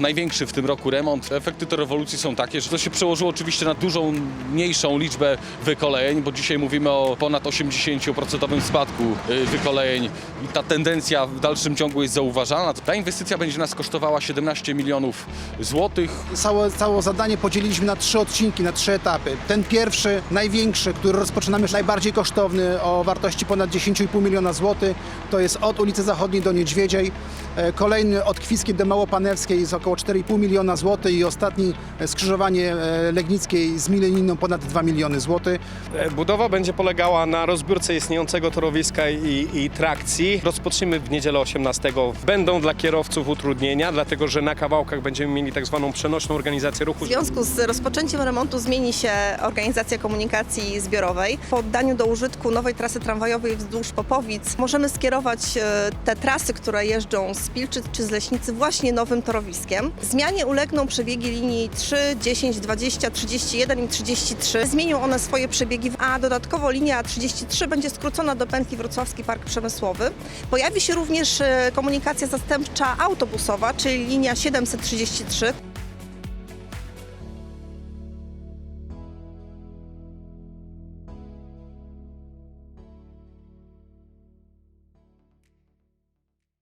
Największy w tym roku remont. Efekty tej rewolucji są takie, że to się przełożyło oczywiście na dużą, mniejszą liczbę wykolejeń, bo dzisiaj mówimy o ponad 80% spadku y, wykolejeń i ta tendencja w dalszym ciągu jest zauważalna. Ta inwestycja będzie nas kosztowała 17 milionów złotych. Całe, całe zadanie podzieliliśmy na trzy odcinki, na trzy etapy. Ten pierwszy, największy, który rozpoczynamy, najbardziej kosztowny, o wartości ponad 10,5 miliona złotych, to jest od ulicy Zachodniej do Niedźwiedziej. E, Kolejny od Kwiskiej do Małopanewskiej jest około 4,5 miliona złotych i ostatni e, skrzyżowanie e, Legnickiej z Mileniną ponad 2 miliony złotych. E, Budowa będzie polegała na rozbiórce istniejącego torowiska i, i trakcji. Rozpoczniemy w niedzielę 18. Będą dla kierowców utrudnienia, dlatego że na kawałkach będziemy mieli tak zwaną przenośną organizację ruchu. W związku z rozpoczęciem remontu zmieni się organizacja komunikacji zbiorowej. Po oddaniu do użytku nowej trasy tramwajowej wzdłuż Popowic możemy skierować te trasy, które jeżdżą z Pilczyc czy z Leśnicy właśnie nowym torowiskiem. Zmianie ulegną przebiegi linii 3, 10, 20, 31 i 33. Zmienią one swoje przebiegi, a dodatkowo linia 33 będzie skrócona do pętli Wrocławski Park Przemysłowy. Pojawi się również e, komunikacja zastępcza autobusowa, czyli linia 733.